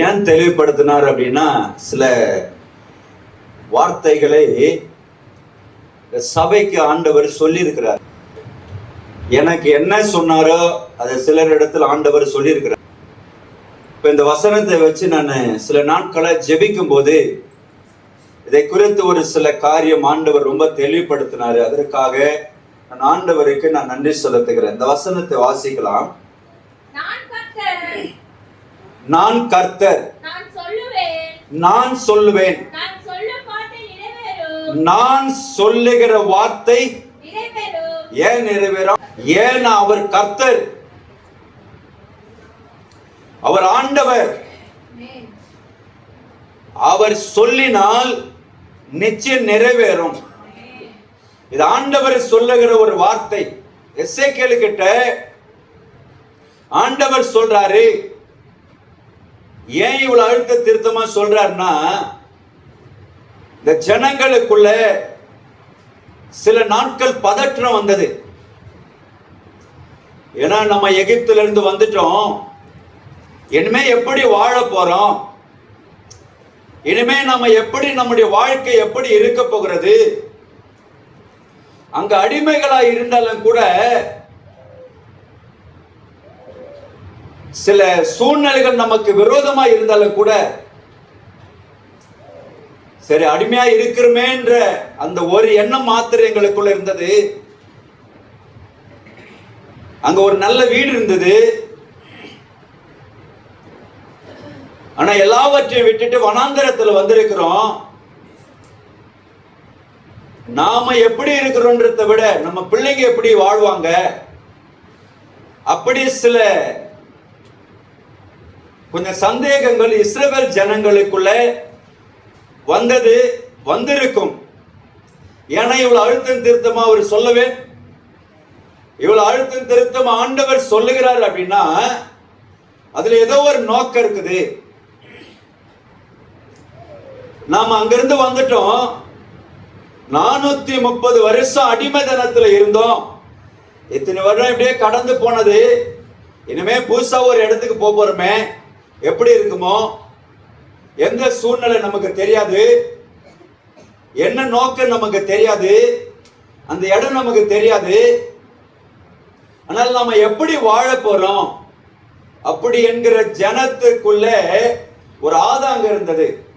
ஏன் தெளிவுபடுத்தினார் அப்படின்னா சில வார்த்தைகளை சபைக்கு ஆண்டவர் சொல்லியிருக்கிறார். எனக்கு என்ன சொன்னாரோ அதை சிலரிடத்தில் ஆண்டவர் சொல்லியிருக்கிறார். இப்ப இந்த வசனத்தை வச்சு நான் சில நாட்களை ஜெபிக்கும் போது இதை குறித்து ஒரு சில காரியம் ஆண்டவர் ரொம்ப தெளிவுபடுத்தினார். அதற்காக நான் ஆண்டவருக்கு நான் நன்றி செலுத்துகிறேன். இந்த வசனத்தை வாசிக்கலாம். நான் கர்த்தர். நான் சொல்லுவேன். நான் சொல்லுகிற வார்த்தை ஏன் நிறைவேறும்? ஏன் அவர் கர்த்தர்? அவர் ஆண்டவர். அவர் சொல்லினால் நிச்சயம் நிறைவேறும். இது ஆண்டவர் சொல்லுகிற ஒரு வார்த்தை. எஸ்ஏ கிட்ட ஆண்டவர் சொல்றாரு ஏன் இவ்வளவு அழுத்த திருத்தமா சொல்றாருன்னா இந்த ஜனங்களுக்குள்ள சில நாட்கள் பதற்றம் வந்தது. ஏன்னா நம்ம எகிப்துல இருந்து வந்துட்டோம். இனிமே எப்படி வாழ போறோம்? இனிமே நம்ம எப்படி நம்முடைய வாழ்க்கை எப்படி இருக்க போகிறது? அங்க அடிமைகளா இருந்தாலும் கூட சில சூழ்நிலைகள் நமக்கு விரோதமா இருந்தாலும் கூட சரி அடிமையா இருக்கிறோமேன்ற அந்த ஒரு எண்ணம் மாத்திரம் எங்களுக்குள்ள இருந்தது. அங்க ஒரு நல்ல வீடு இருந்தது. ஆனா எல்லாவற்றையும் விட்டுட்டு வனாந்தரத்துல வந்திருக்கிறோம். நாம எப்படி இருக்கிறோன்றத விட நம்ம பிள்ளைங்க எப்படி வாழ்வாங்க? அப்படி சில கொஞ்சம் சந்தேகங்கள் இஸ்ரவேல் ஜனங்களுக்குள்ள வந்தது வந்திருக்கும். ஏன்னா இவ்வளவு அழுத்தம் திருத்தமா அவர் சொல்லவே? இவ்வளவு அழுத்தம் திருத்தம் ஆண்டவர் சொல்லுகிறார் அப்படின்னா அதுல ஏதோ ஒரு நோக்கம் இருக்குது. நாம அங்கிருந்து வந்துட்டோம். நானூத்தி முப்பது வருஷம் அடிமை அடிமைதனத்துல இருந்தோம். இத்தனை வருடம் இப்படியே கடந்து போனது? இனிமே புதுசா ஒரு இடத்துக்கு போக போறோமே. எப்படி இருக்குமோ? எந்த சூழ்நிலை நமக்கு தெரியாது. என்ன நோக்கம் நமக்கு தெரியாது. அந்த இடம் நமக்கு தெரியாது. ஆனால் நாம எப்படி வாழ போறோம்? அப்படி என்கிற ஜனத்துக்குள்ள ஒரு ஆதாங்கம் இருந்தது.